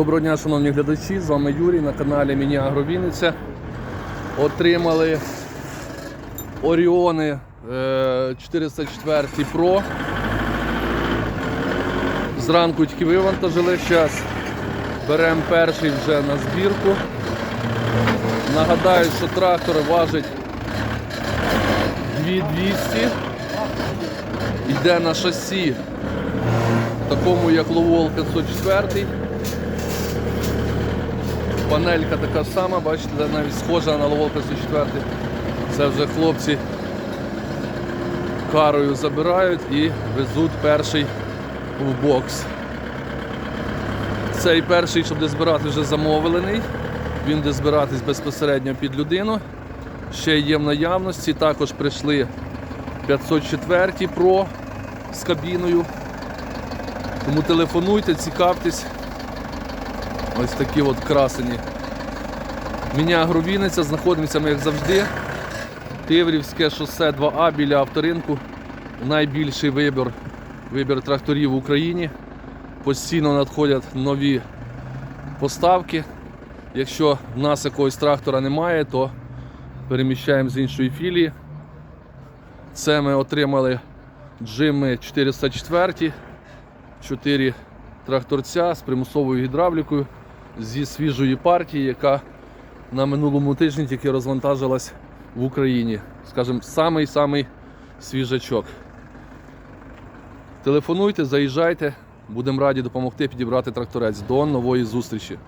Доброго дня, шановні глядачі, з вами Юрій на каналі Міні Агровінниця. Отримали Оріони е, 404 Pro. Зранку тільки вивантажили, зараз беремо перший вже на збірку. Нагадаю, що трактор важить 2200. Йде на шасі, такому як Ловол 504. Панелька така сама, бачите, навіть схожа на Ловол 504. Це вже хлопці карою забирають і везуть перший в бокс. Цей перший, щоб де збирати, вже замовлений. Він де збиратись безпосередньо під людину. Ще є в наявності. Також прийшли 504 Pro з кабіною. Тому телефонуйте, цікавтесь. Ось такі от красені. Міня Агровіниця, знаходимося ми, як завжди. Тиврівське шосе 2А біля авторинку. Найбільший вибір, вибір тракторів в Україні. Постійно надходять нові поставки. Якщо в нас якогось трактора немає, то переміщаємо з іншої філії. Це ми отримали джими 404, 4 тракторця з примусовою гідравлікою зі свіжої партії, яка на минулому тижні тільки розвантажилась в Україні. Скажімо, самий-самий свіжачок. Телефонуйте, заїжджайте, будемо раді допомогти підібрати тракторець. До нової зустрічі!